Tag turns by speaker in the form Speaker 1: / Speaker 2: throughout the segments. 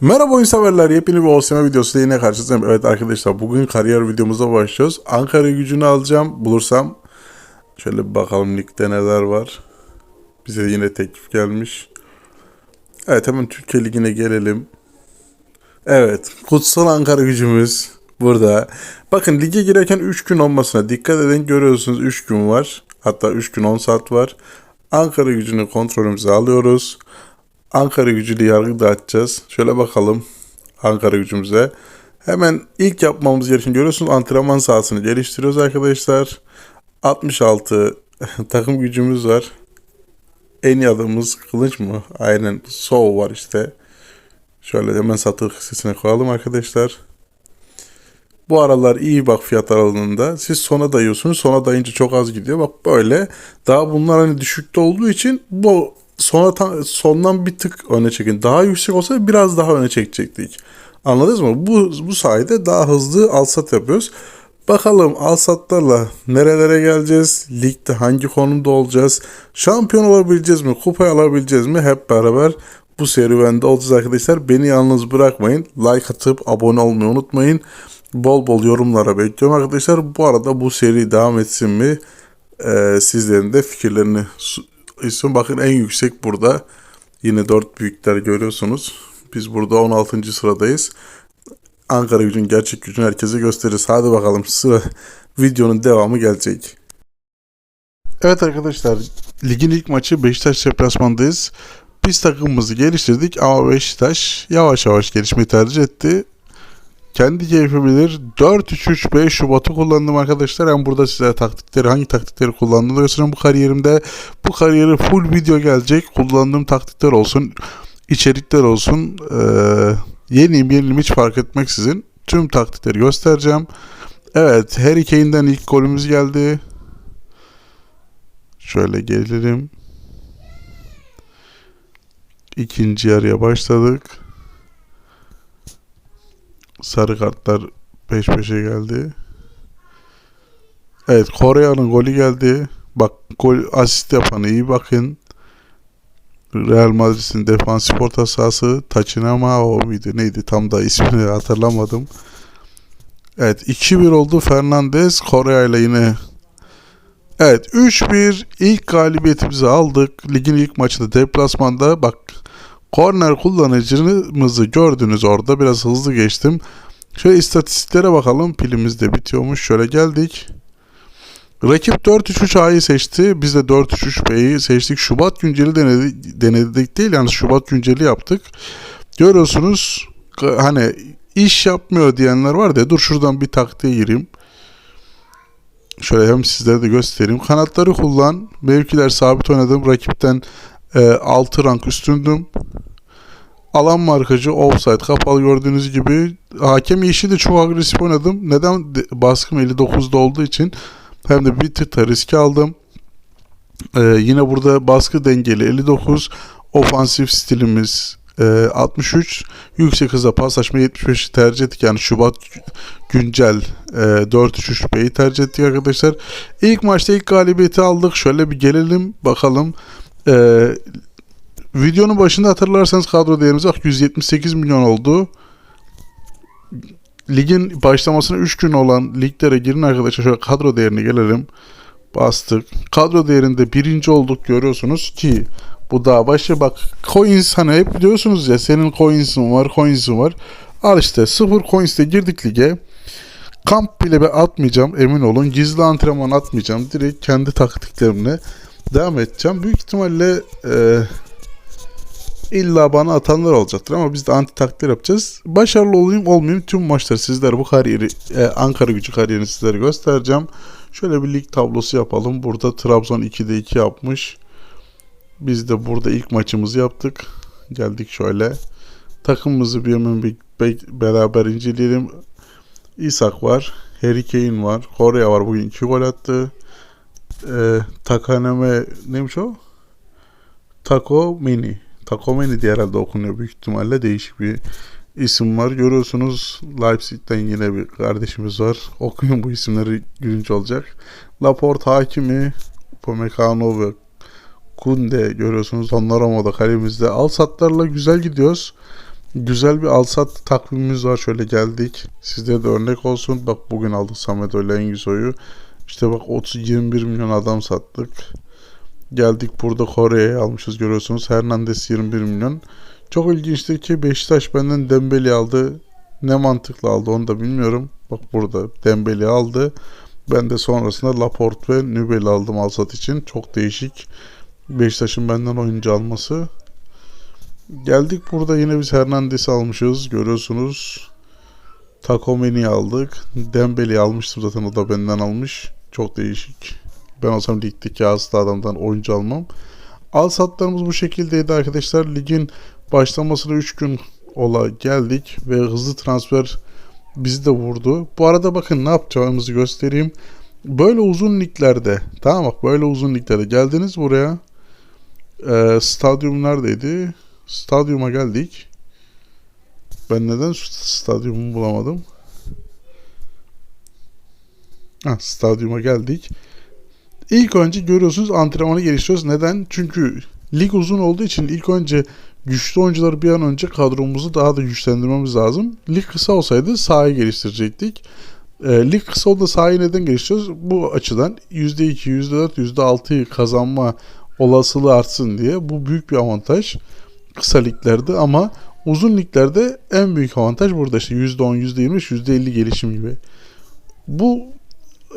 Speaker 1: Merhaba oyun severler. Yepyeni bir OSM videosu yine karşınızdayım. Evet arkadaşlar bugün kariyer videomuza başlıyoruz. Ankara gücünü alacağım. Bulursam şöyle bir bakalım ligde neler var. Bize yine teklif gelmiş. Evet hemen Türkiye Ligi'ne gelelim. Evet kutsal Ankara gücümüz burada. Bakın lige girerken 3 gün olmasına dikkat edin. Görüyorsunuz 3 gün var. Hatta 3 gün 10 saat var. Ankara gücünü kontrolümüze alıyoruz. Ankara gücüyle yargı dağıtacağız. Şöyle bakalım Ankara gücümüze. Hemen ilk yapmamız gereken görüyorsunuz antrenman sahasını geliştiriyoruz arkadaşlar. 66 takım gücümüz var. En iyi adamımız kılıç mı? Aynen Sov var işte. Şöyle hemen satır listesine koyalım arkadaşlar. Bu aralar iyi bak fiyat aralığında. Siz sona dayıyorsunuz. Sona dayınca çok az gidiyor. Bak böyle. Daha bunlar hani düşükte olduğu için bu sona ta- sondan bir tık öne çekin. Daha yüksek olsa biraz daha öne çekecektik. Anladınız mı? Bu, bu sayede daha hızlı alsat yapıyoruz. Bakalım alsatlarla nerelere geleceğiz? Ligde hangi konumda olacağız? Şampiyon olabileceğiz mi? Kupayı alabileceğiz mi? Hep beraber bu serüvende olacağız arkadaşlar. Beni yalnız bırakmayın. Like atıp abone olmayı unutmayın. Bol bol yorumlara bekliyorum arkadaşlar. Bu arada bu seri devam etsin mi? Ee, sizlerin de fikirlerini istiyorum. Bakın en yüksek burada. Yine dört büyükler görüyorsunuz. Biz burada 16. sıradayız. Ankara gücün gerçek gücünü herkese gösteririz. Hadi bakalım sıra videonun devamı gelecek. Evet arkadaşlar ligin ilk maçı Beşiktaş deplasmandayız. Biz takımımızı geliştirdik ama Beşiktaş yavaş yavaş gelişmeyi tercih etti. Kendi keyfi bilir. 4-3-3-5 Şubat'ı kullandım arkadaşlar. Ben burada size taktikleri, hangi taktikleri kullandığımı göstereceğim bu kariyerimde. Bu kariyeri full video gelecek. Kullandığım taktikler olsun, içerikler olsun. Ee, yeniyim yeniyim hiç fark etmeksizin. Tüm taktikleri göstereceğim. Evet Harry Kane'den ilk golümüz geldi. Şöyle gelelim. İkinci yarıya başladık. Sarı kartlar peş peşe geldi. Evet Kore'nin golü geldi. Bak gol asist yapanı iyi bakın. Real Madrid'in defansif orta sahası Tachinama o muydu neydi tam da ismini hatırlamadım. Evet 2-1 oldu Fernandez Korea ile yine Evet 3-1 ilk galibiyetimizi aldık. Ligin ilk maçında deplasmanda bak korner kullanıcımızı gördünüz orada biraz hızlı geçtim. Şöyle istatistiklere bakalım pilimiz de bitiyormuş. Şöyle geldik. Rakip 4-3-3A'yı seçti. Biz de 4-3-3B'yi seçtik. Şubat günceli denedik, denedik değil yani Şubat günceli yaptık. Görüyorsunuz hani iş yapmıyor diyenler var da dur şuradan bir taktiğe gireyim. Şöyle hem sizlere de göstereyim. Kanatları kullan. Mevkiler sabit oynadım. Rakipten e, 6 rank üstündüm. Alan markacı offside kapalı gördüğünüz gibi. Hakem işi de çok agresif oynadım. Neden? De- Baskım 59'da olduğu için hem de bir tık da riske aldım. Ee, yine burada baskı dengeli 59. Ofansif stilimiz e, 63. Yüksek hıza paslaşma 75'i tercih ettik. Yani Şubat güncel e, 4-3-3-B'yi tercih ettik arkadaşlar. İlk maçta ilk galibiyeti aldık. Şöyle bir gelelim bakalım. Ee, videonun başında hatırlarsanız kadro değerimiz bak 178 milyon oldu. Ligin başlamasına 3 gün olan liglere girin arkadaşlar. Şöyle kadro değerine gelelim. Bastık. Kadro değerinde birinci olduk görüyorsunuz ki bu daha başı bak coins hani hep diyorsunuz ya senin coins'in var coins'in var. Al işte sıfır coins'te girdik lige. Kamp bile ben atmayacağım emin olun. Gizli antrenman atmayacağım. Direkt kendi taktiklerimle devam edeceğim. Büyük ihtimalle e, illa bana atanlar olacaktır ama biz de anti taktikler yapacağız. Başarılı olayım olmayayım tüm maçları sizlere bu kariyeri e, Ankara gücü kariyerini sizlere göstereceğim. Şöyle bir lig tablosu yapalım. Burada Trabzon 2'de 2 yapmış. Biz de burada ilk maçımızı yaptık. Geldik şöyle. Takımımızı bir hemen bir be- beraber inceleyelim. İsak var. Harry Kane var. Korea var. Bugün 2 gol attı. Ee, Takaneme neymiş o? Taco Mini. Taco Mini diye herhalde okunuyor büyük ihtimalle. Değişik bir isim var. Görüyorsunuz Leipzig'ten yine bir kardeşimiz var. Okuyun bu isimleri gülünç olacak. Laporte Hakimi, Upamecano ve Kunde görüyorsunuz. Donnarumma da kalemizde. Al satlarla güzel gidiyoruz. Güzel bir alsat takvimimiz var. Şöyle geldik. Sizlere de örnek olsun. Bak bugün aldık Samet Öyle Engiso'yu. İşte bak 30 21 milyon adam sattık. Geldik burada Kore'ye almışız görüyorsunuz. Hernandez 21 milyon. Çok ilginçtir ki Beşiktaş benden Dembele aldı. Ne mantıklı aldı onu da bilmiyorum. Bak burada Dembele aldı. Ben de sonrasında Laporte ve Nübel'i aldım alsat için. Çok değişik. Beşiktaş'ın benden oyuncu alması. Geldik burada yine biz Hernandez'i almışız. Görüyorsunuz. Takomeni aldık. Dembele'yi almıştım zaten o da benden almış. Çok değişik. Ben olsam ligdeki hasta adamdan oyuncu almam. Al satlarımız bu şekildeydi arkadaşlar. Ligin başlamasına 3 gün ola geldik ve hızlı transfer bizi de vurdu. Bu arada bakın ne yapacağımızı göstereyim. Böyle uzun liglerde tamam bak böyle uzun liglerde geldiniz buraya. Ee, stadyum neredeydi? Stadyuma geldik. Ben neden stadyumu bulamadım? Ha, stadyuma geldik. İlk önce görüyorsunuz antrenmanı geliştiriyoruz. Neden? Çünkü lig uzun olduğu için ilk önce güçlü oyuncuları bir an önce kadromuzu daha da güçlendirmemiz lazım. Lig kısa olsaydı sahayı geliştirecektik. E, lig kısa olduğunda sahayı neden geliştiriyoruz? Bu açıdan %2, %4, %6'yı kazanma olasılığı artsın diye. Bu büyük bir avantaj kısa liglerde ama uzun liglerde en büyük avantaj burada işte %10, %25, %50 gelişim gibi. Bu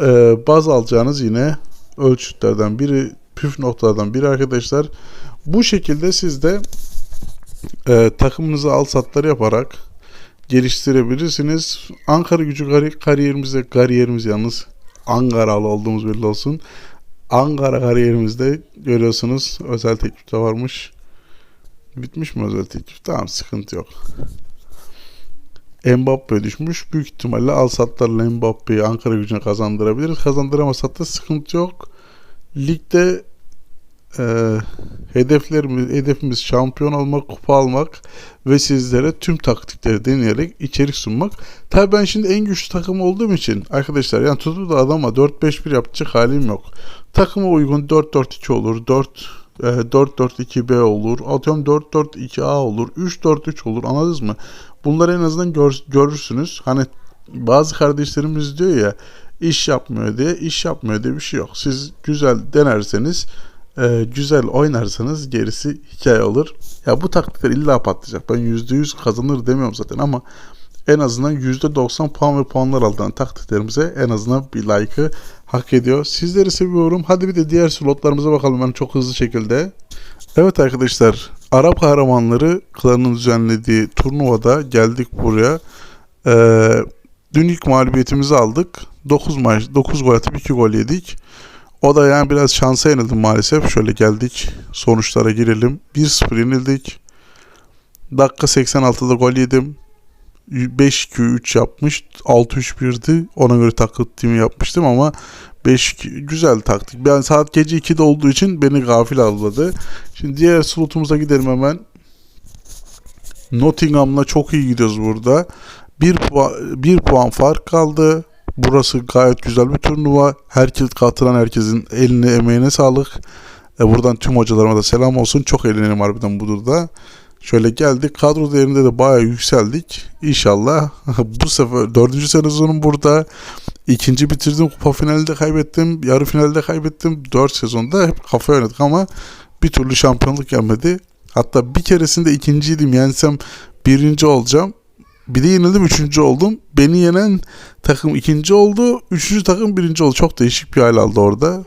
Speaker 1: e, baz alacağınız yine ölçütlerden biri, püf noktalardan biri arkadaşlar. Bu şekilde siz de e, takımınızı al satları yaparak geliştirebilirsiniz. Ankara gücü kari- kariyerimizde kariyerimiz yalnız Ankaralı olduğumuz belli olsun. Ankara kariyerimizde görüyorsunuz özel teklifte varmış. Bitmiş mi özel teklif? Tamam sıkıntı yok. Mbappe düşmüş. Büyük ihtimalle al satlarla Mbappe'yi Ankara gücüne kazandırabiliriz. Kazandıramazsak da sıkıntı yok. Ligde e, hedeflerimiz, hedefimiz şampiyon olmak, kupa almak ve sizlere tüm taktikleri deneyerek içerik sunmak. Tabii ben şimdi en güçlü takım olduğum için arkadaşlar yani tutup da adama 4-5-1 yapacak halim yok. Takıma uygun 4-4-2 olur, 4 e, 4-4-2-B olur, atıyorum 4-4-2-A olur, 3-4-3 olur anladınız mı? Bunları en azından gör, görürsünüz. Hani bazı kardeşlerimiz diyor ya iş yapmıyor diye iş yapmıyor diye bir şey yok. Siz güzel denerseniz e, güzel oynarsanız gerisi hikaye olur. Ya bu taktikler illa patlayacak. Ben %100 kazanır demiyorum zaten ama en azından %90 puan ve puanlar aldığın taktiklerimize en azından bir like'ı hak ediyor. Sizleri seviyorum. Hadi bir de diğer slotlarımıza bakalım ben çok hızlı şekilde. Evet arkadaşlar Arap kahramanları klanın düzenlediği turnuvada geldik buraya. Ee, dün ilk mağlubiyetimizi aldık. 9 maç 9 gol atıp 2 gol yedik. O da yani biraz şansa yenildim maalesef. Şöyle geldik sonuçlara girelim. 1-0 yenildik. Dakika 86'da gol yedim. 5-2-3 yapmış. 6-3-1'di. Ona göre taktiğimi yapmıştım ama 5 güzel taktik. Ben saat gece 2'de olduğu için beni gafil avladı. Şimdi diğer slotumuza gidelim hemen. Nottingham'la çok iyi gidiyoruz burada. 1 puan, 1 puan fark kaldı. Burası gayet güzel bir turnuva. Herkes katılan herkesin eline emeğine sağlık. E buradan tüm hocalarıma da selam olsun. Çok eğlenelim harbiden bu durda. Şöyle geldik. Kadro değerinde de bayağı yükseldik. İnşallah bu sefer dördüncü sezonum burada. İkinci bitirdim. Kupa finalde kaybettim. Yarı finalde kaybettim. Dört sezonda hep kafa oynadık ama bir türlü şampiyonluk gelmedi. Hatta bir keresinde ikinciydim. Yensem birinci olacağım. Bir de yenildim üçüncü oldum. Beni yenen takım ikinci oldu. Üçüncü takım birinci oldu. Çok değişik bir hal aldı orada.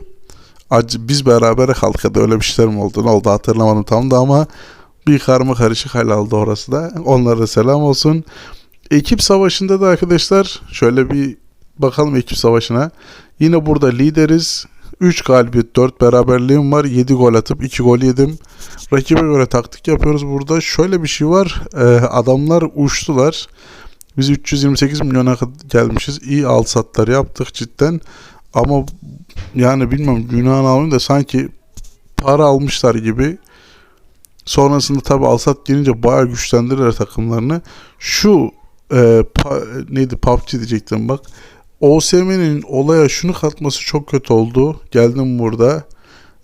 Speaker 1: Acı, biz beraber kaldık öyle bir şeyler mi oldu? Ne oldu hatırlamadım tam da ama bir karma karışık hal aldı orası da. Onlara selam olsun. Ekip savaşında da arkadaşlar şöyle bir bakalım ekip savaşına. Yine burada lideriz. 3 galibiyet 4 beraberliğim var. 7 gol atıp 2 gol yedim. Rakibe göre taktik yapıyoruz burada. Şöyle bir şey var. Ee, adamlar uçtular. Biz 328 milyona gelmişiz. İyi al satlar yaptık cidden. Ama yani bilmem günahını almayayım da sanki para almışlar gibi. Sonrasında tabi Alsat gelince bayağı güçlendirirler takımlarını. Şu e, pa, neydi PUBG diyecektim bak. OSM'nin olaya şunu katması çok kötü oldu. Geldim burada.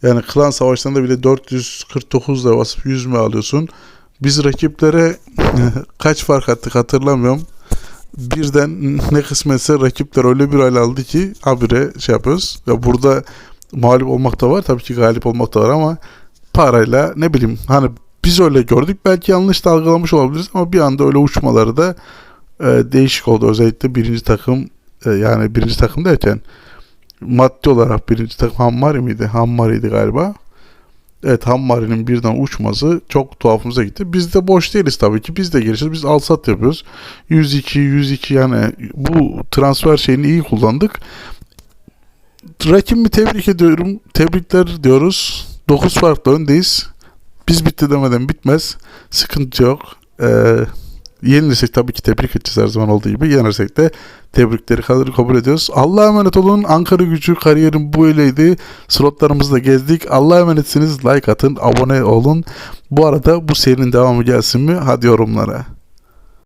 Speaker 1: Yani klan savaşlarında bile 449 da basıp 100 mü alıyorsun? Biz rakiplere kaç fark attık hatırlamıyorum. Birden ne kısmetse rakipler öyle bir hal aldı ki habire şey yapıyoruz. Ya burada mağlup olmak da var tabii ki galip olmak da var ama parayla ne bileyim hani biz öyle gördük belki yanlış da algılamış olabiliriz ama bir anda öyle uçmaları da e, değişik oldu. Özellikle birinci takım e, yani birinci takım derken maddi olarak birinci takım Hammari miydi? Hammari'ydi galiba. Evet Hammari'nin birden uçması çok tuhafımıza gitti. Biz de boş değiliz tabii ki. Biz de gelişiyoruz. Biz alsat yapıyoruz. 102, 102 yani bu transfer şeyini iyi kullandık. Rakibimi tebrik ediyorum. Tebrikler diyoruz. 9 farklı öndeyiz. Biz bitti demeden bitmez. Sıkıntı yok. Ee, yenilirsek tabii ki tebrik edeceğiz her zaman olduğu gibi. Yenersek de tebrikleri kabul, kabul ediyoruz. Allah'a emanet olun. Ankara gücü kariyerim bu öyleydi. Slotlarımızı da gezdik. Allah'a emanetsiniz. Like atın. Abone olun. Bu arada bu serinin devamı gelsin mi? Hadi yorumlara.